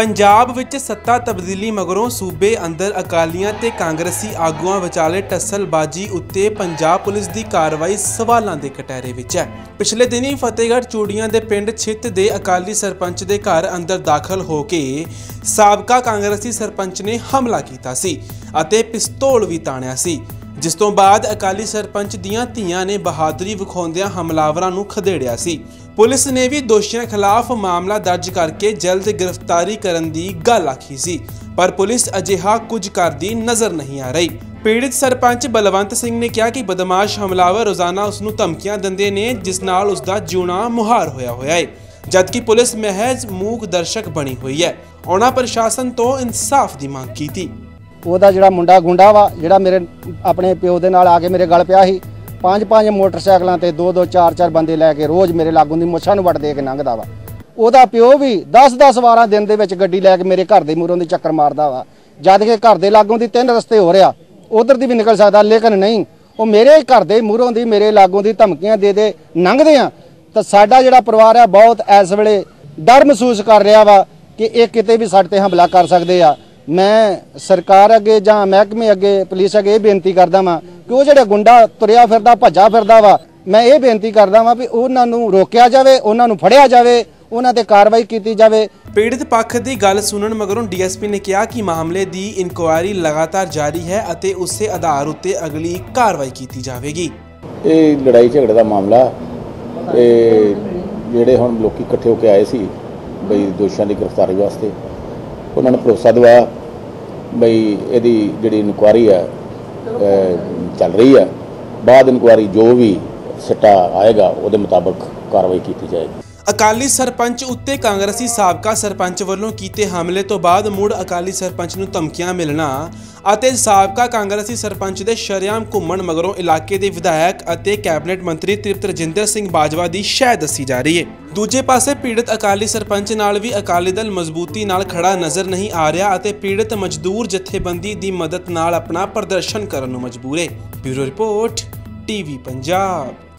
ਪੰਜਾਬ ਵਿੱਚ ਸੱਤਾ ਤਬਦੀਲੀ ਮਗਰੋਂ ਸੂਬੇ ਅੰਦਰ ਅਕਾਲੀਆਂ ਤੇ ਕਾਂਗਰਸੀ ਆਗੂਆਂ ਵਿਚਾਲੇ ਟੱਸਲਬਾਜੀ ਉੱਤੇ ਪੰਜਾਬ ਪੁਲਿਸ ਦੀ ਕਾਰਵਾਈ ਸਵਾਲਾਂ ਦੇ ਕਟਹਿਰੇ ਵਿੱਚ ਹੈ। ਪਿਛਲੇ ਦਿਨੀ ਫਤਿਹਗੜ੍ਹ ਚੂੜੀਆਂ ਦੇ ਪਿੰਡ ਛਿੱਤ ਦੇ ਅਕਾਲੀ ਸਰਪੰਚ ਦੇ ਘਰ ਅੰਦਰ ਦਾਖਲ ਹੋ ਕੇ ਸਾਬਕਾ ਕਾਂਗਰਸੀ ਸਰਪੰਚ ਨੇ ਹਮਲਾ ਕੀਤਾ ਸੀ ਅਤੇ ਪਿਸਤੌਲ ਵੀ ਤਾਣਿਆ ਸੀ। ਜਿਸ ਤੋਂ ਬਾਅਦ ਅਕਾਲੀ ਸਰਪੰਚ ਦੀਆਂ ਧੀਆਂ ਨੇ ਬਹਾਦਰੀ ਵਿਖਾਉਂਦਿਆਂ ਹਮਲਾਵਰਾਂ ਨੂੰ ਖਦੇੜਿਆ ਸੀ। ਪੁਲਿਸ ਨੇ ਵੀ ਦੋਸ਼ੀਆਂ ਖਿਲਾਫ ਮਾਮਲਾ ਦਰਜ ਕਰਕੇ ਜਲਦ ਗ੍ਰਿਫਤਾਰੀ ਕਰਨ ਦੀ ਗੱਲ ਆਖੀ ਸੀ, ਪਰ ਪੁਲਿਸ ਅਜਿਹਾ ਕੁਝ ਕਰਦੀ ਨਜ਼ਰ ਨਹੀਂ ਆ ਰਹੀ। ਪੀੜਿਤ ਸਰਪੰਚ ਬਲਵੰਤ ਸਿੰਘ ਨੇ ਕਿਹਾ ਕਿ ਬਦਮਾਸ਼ ਹਮਲਾਵਰ ਰੋਜ਼ਾਨਾ ਉਸ ਨੂੰ ਧਮਕੀਆਂ ਦਿੰਦੇ ਨੇ, ਜਿਸ ਨਾਲ ਉਸ ਦਾ ਜਿਉਣਾ ਮੁਹਾਰ ਹੋਇਆ ਹੋਇਆ ਹੈ ਜਦਕਿ ਪੁਲਿਸ ਮਹਿਜ਼ ਮੂਕ ਦਰਸ਼ਕ ਬਣੀ ਹੋਈ ਹੈ, ਉਹਨਾਂ ਪ੍ਰਸ਼ਾਸਨ ਤੋਂ ਇਨਸਾਫ ਦੀ ਮੰਗ ਕੀਤੀ। ਉਹਦਾ ਜਿਹੜਾ ਮੁੰਡਾ ਗੁੰਡਾ ਵਾ, ਜਿਹੜਾ ਮੇਰੇ ਆਪਣੇ ਪਿਓ ਦੇ ਨਾਲ ਆ ਕੇ ਮੇਰੇ ਗਲ ਪਿਆ ਸੀ, ਪੰਜ ਪੰਜ ਮੋਟਰਸਾਈਕਲਾਂ ਤੇ ਦੋ ਦੋ ਚਾਰ ਚਾਰ ਬੰਦੇ ਲੈ ਕੇ ਰੋਜ਼ ਮੇਰੇ ਲਾਗੋਂ ਦੀ ਮੁੱਛਾਂ ਨੂੰ ਵੱਟ ਦੇ ਕੇ ਲੰਘਦਾ ਵਾ। ਉਹਦਾ ਪਿਓ ਵੀ 10 10 ਵਾਰਾਂ ਦਿਨ ਦੇ ਵਿੱਚ ਗੱਡੀ ਲੈ ਕੇ ਮੇਰੇ ਘਰ ਦੇ ਮੂਹਰੋਂ ਦੀ ਚੱਕਰ ਮਾਰਦਾ ਵਾ। ਜਦ ਕਿ ਘਰ ਦੇ ਲਾਗੋਂ ਦੀ ਤਿੰਨ ਰਸਤੇ ਹੋ ਰਿਆ ਉਧਰ ਦੀ ਵੀ ਨਿਕਲ ਸਕਦਾ, ਲੇਕਿਨ ਨਹੀਂ, ਉਹ ਮੇਰੇ ਘਰ ਦੇ ਮੂਹਰੋਂ ਦੀ ਮੇਰੇ ਲਾਗੋਂ ਦੀ ਧਮਕੀਆਂ ਦੇ ਦੇ ਲੰਘਦੇ ਆ। ਤਾਂ ਸਾਡਾ ਜਿਹੜਾ ਪਰਿਵਾਰ ਆ, ਬਹੁਤ ਇਸ ਵੇਲੇ ਡਰ ਮਹਿਸੂਸ ਕਰ ਰਿਹਾ ਵਾ ਕਿ ਇਹ ਕਿਤੇ ਵੀ ਸਾਡੇ ਤੇ ਹਮਲਾ ਕਰ ਸਕਦੇ ਆ। ਮੈਂ ਸਰਕਾਰ ਅੱਗੇ ਜਾਂ ਮਹਿਕਮੇ ਅੱਗੇ ਪੁਲਿਸ ਅੱਗੇ ਇਹ ਬੇਨਤੀ ਕਰਦਾ ਵਾਂ ਕਿ ਉਹ ਜਿਹੜੇ ਗੁੰਡਾ ਤੁਰਿਆ ਫਿਰਦਾ ਭੱਜਾ ਫਿਰਦਾ ਵਾ ਮੈਂ ਇਹ ਬੇਨਤੀ ਕਰਦਾ ਵਾਂ ਵੀ ਉਹਨਾਂ ਨੂੰ ਰੋਕਿਆ ਜਾਵੇ ਉਹਨਾਂ ਨੂੰ ਫੜਿਆ ਜਾਵੇ ਉਹਨਾਂ ਤੇ ਕਾਰਵਾਈ ਕੀਤੀ ਜਾਵੇ। ਪੀੜਿਤ ਪੱਖ ਦੀ ਗੱਲ ਸੁਣਨ ਮਗਰੋਂ ਡੀਐਸਪੀ ਨੇ ਕਿਹਾ ਕਿ ਮਾਮਲੇ ਦੀ ਇਨਕੁਆਇਰੀ ਲਗਾਤਾਰ ਜਾਰੀ ਹੈ ਅਤੇ ਉਸੇ ਆਧਾਰ ਉੱਤੇ ਅਗਲੀ ਕਾਰਵਾਈ ਕੀਤੀ ਜਾਵੇਗੀ। ਇਹ ਲੜਾਈ ਝਗੜੇ ਦਾ ਮਾਮਲਾ ਇਹ ਜਿਹੜੇ ਹੁਣ ਲੋਕੀ ਇਕੱਠੇ ਹੋ ਕੇ ਆਏ ਸੀ ਬਈ ਦੋਸ਼ੀਆਂ ਦੀ ਗ੍ਰਿਫਤਾਰੀ ਵਾਸਤੇ ਉਹਨਾਂ ਨੇ ਭਰੋਸਾ ਦਿਵਾਇਆ। ਬਈ ਇਹਦੀ ਜਿਹੜੀ ਇਨਕੁਆਰੀ ਹੈ ਚੱਲ ਰਹੀ ਹੈ ਬਾਅਦ ਇਨਕੁਆਰੀ ਜੋ ਵੀ ਸਿੱਟਾ ਆਏਗਾ, ਉਹਦੇ ਮੁਤਾਬਕ ਕਾਰਵਾਈ ਕੀਤੀ ਜਾਏਗੀ। ਅਕਾਲੀ ਸਰਪੰਚ ਉੱਤੇ ਕਾਂਗਰਸੀ ਸਾਬਕਾ ਸਰਪੰਚ ਵੱਲੋਂ ਕੀਤੇ ਹਮਲੇ ਤੋਂ ਬਾਅਦ ਮੁੜ ਅਕਾਲੀ ਸਰਪੰਚ ਨੂੰ ਧਮਕੀਆਂ ਮਿਲਣਾ ਅਤੇ ਸਾਬਕਾ ਕਾਂਗਰਸੀ ਸਰਪੰਚ ਦੇ ਸ਼ਰੇਆਮ ਘੁੰਮਣ ਮਗਰੋਂ ਇਲਾਕੇ ਦੇ ਵਿਧਾਇਕ ਅਤੇ ਕੈਬਨਿਟ ਮੰਤਰੀ ਤ੍ਰਿਪਤ ਰਜਿੰਦਰ ਸਿੰਘ ਬਾਜਵਾ ਦੀ ਸ਼ਹਿ ਦੱਸੀ ਜਾ ਰਹੀ ਹੈ। ਦੂਜੇ ਪਾਸੇ ਪੀੜਤ ਅਕਾਲੀ ਸਰਪੰਚ ਨਾਲ ਵੀ ਅਕਾਲੀ ਦਲ ਮਜ਼ਬੂਤੀ ਨਾਲ ਖੜਾ ਨਜ਼ਰ ਨਹੀਂ ਆ ਰਿਹਾ ਅਤੇ ਪੀੜਤ ਮਜ਼ਦੂਰ ਜਥੇਬੰਦੀ ਦੀ ਮਦਦ ਨਾਲ ਆਪਣਾ ਪ੍ਰਦਰਸ਼ਨ ਕਰਨ ਨੂੰ ਮਜਬੂਰ ਹੈ। Bureau report, TV Punjab.